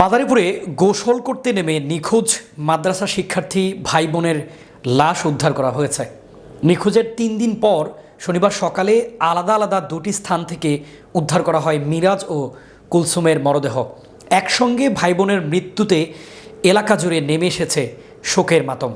মাদারীপুরে গোসল করতে নেমে নিখোঁজ মাদ্রাসা শিক্ষার্থী ভাই বোনের লাশ উদ্ধার করা হয়েছে। নিখোঁজের তিন দিন পর শনিবার সকালে আলাদা আলাদা দুটি স্থান থেকে উদ্ধার করা হয় মিরাজ ও কুলসুমের মরদেহ। একসঙ্গে ভাই বোনের মৃত্যুতে এলাকা জুড়ে নেমে এসেছে শোকের মাতম।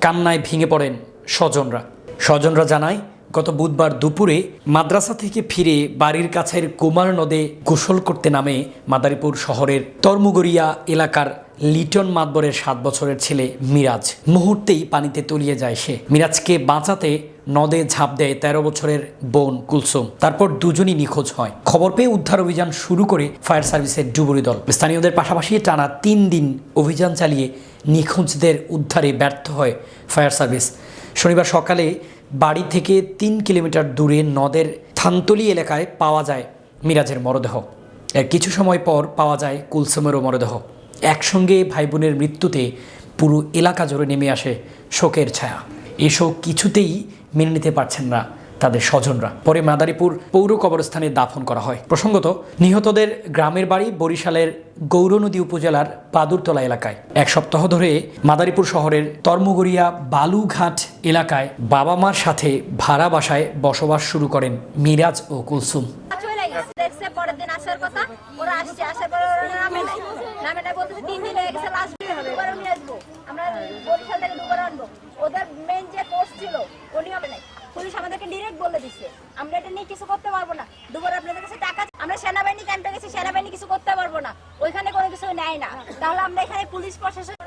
কান্নায় ভেঙে পড়েন স্বজনরা। স্বজনরা জানায় গত বুধবার দুপুরে মাদ্রাসা থেকে ফিরে বাড়ির কাছের কুমার নদে গোসল করতে নামে মাদারীপুর শহরের তরমুগরিয়া এলাকার লিটন মাতবরের সাত বছরের ছেলে মিরাজ। মুহূর্তেই পানিতে তলিয়ে যায় সে। মিরাজকে বাঁচাতে নদে ঝাঁপ দেয় তেরো বছরের বোন কুলসুম। তারপর দুজনই নিখোঁজ হয়। খবর পেয়ে উদ্ধার অভিযান শুরু করে ফায়ার সার্ভিসের ডুবুরি দল। স্থানীয়দের পাশাপাশি টানা তিন দিন অভিযান চালিয়ে নিখোঁজদের উদ্ধারে ব্যর্থ হয় ফায়ার সার্ভিস। শনিবার সকালে বাড়ি থেকে তিন কিলোমিটার দূরে নদের থানতলি এলাকায় পাওয়া যায় মিরাজের মরদেহ। এর কিছু সময় পর পাওয়া যায় কুলসুমেরও মরদেহ। একসঙ্গে ভাই বোনের মৃত্যুতে পুরো এলাকা জুড়ে নেমে আসে শোকের ছায়া। এসব কিছুতেই মেনে নিতে পারছেন না তাদের স্বজনরা। পরে মাদারীপুর পৌর কবরস্থানে দাফন করা হয়। প্রসঙ্গত, নিহতদের গ্রামের বাড়ি বরিশালের গৌরনদী উপজেলার পাদুরতলা এলাকায়। এক সপ্তাহ ধরে মাদারীপুর শহরের তর্মগড়িয়া বালুঘাট এলাকায় বাবা মার সাথে ভাড়া বাসায় বসবাস শুরু করেন মিরাজ ও কুলসুম। তিন দিন হয়ে গেছে লাস্ট হবে। আমরা বরিশাল দুবার আনব ওদের মেন যে কোর্স ছিল উনি হবে নাই পুলিশ আমাদেরকে ডিরেক্ট বলে দিচ্ছে আমরা এটা নিয়ে কিছু করতে পারব না। দুবার আপনাদের কাছে টাকা আমরা সেনাবাহিনী ক্যাম্পে গেছি, সেনাবাহিনী কিছু করতে পারব না। ওইখানে কোনো কিছু নেয় না। তাহলে আমরা এখানে পুলিশ প্রশাসন